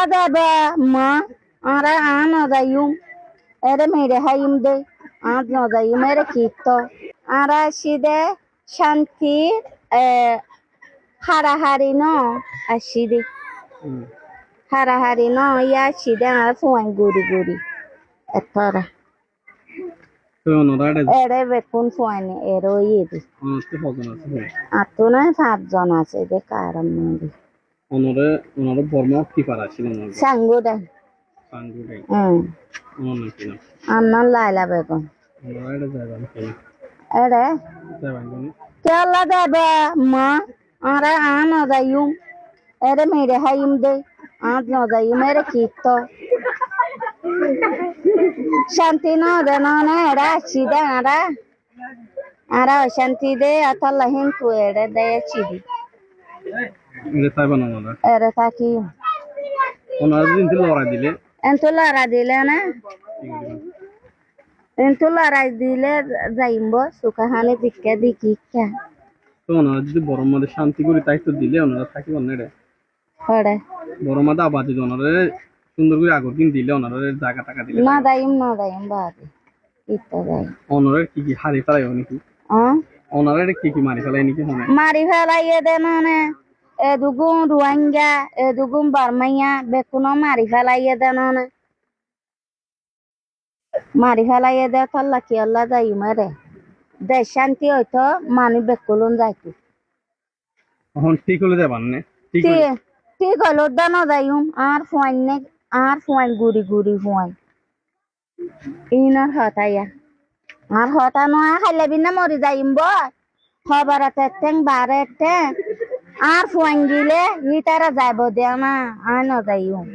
alla debe ma ara ano dayum ere mere hayim de ano dayum ere kitto ara shide shanti eh হারাহারি ন আসিরে হুম। হারাহারি ন ইয়া আসিরে আর Fuan গুড়ি গুড়ি এতরা এরে বেকুন ফুয়ানি এরো আছে হ্যাঁ। আতো না পাঁচজন আছে দে কারম মন্দি ওনারা ওনারা বর্মা কি পারা ছিল ওনার সাঙ্গুদা সাঙ্গুটাই হুম ওনার নাকি না আন্নান লাইলা বেগম। ওনারা এটা যাইবান কেন এরে। যাইবান কেন কে আল্লাহ দেবে মা আরে আন দায়ুম এরে মেরে হাইম দে আজ ন দায়ুম এরে কিত্ত শান্তি ন দে ন এরা আছি দে আরা। আরা অশান্তি দে আতাল্লা হিন তু এরে দে চিদি এরে থাকি ওনারা till লড়াই দিলে। এন্তু লড়া দিলে না? এন্তু লড়াই দিলে যাইম সুখাহানি দিকে দিকি কে তো ওনারা যদি বড় মাদের শান্তি করে দায়িত্ব দিলে ওনারা না এটা হরে বড় মাদা আবার যদি ওনারা সুন্দর করে আগর দিন দিলে ওনারা জায়গা টাকা দিলে। না দাইম না দাইম বাদে ইত্তা ওনারা কি কি হারি ফেলাই নাকি? হ্যাঁ ওনারা কি কি মারি ফেলাই নাকি মনে মারি ফেলাইয়ে দে ননে এদুগুন রুয়াঙ্গা এদুগুন বারমাইয়া বেকুনো মারি ফেলাইয়ে দে ননে মারি ফেলাইয়ে দে তল্লা কি আল্লাহ যাই মারে। দেশ শান্তি হইতো মানি বেকুলুন যাইতো। এখন ঠিক হলে যাবার না ঠিক ঠিক ঠিক হলো দান যাইম আর ফুয়াইন নে আর ফুয়াইন গুড়ি গুড়ি ফুয়াইন। ইনার হতাইয়া আর হতা নয় খাইলে বিনা মরি যাইম বয় খবর টেং বারে টেং আর ফুয়াঙ্গিলে গিলে ই তারা যাইব দিয়া না আয় ন যাইম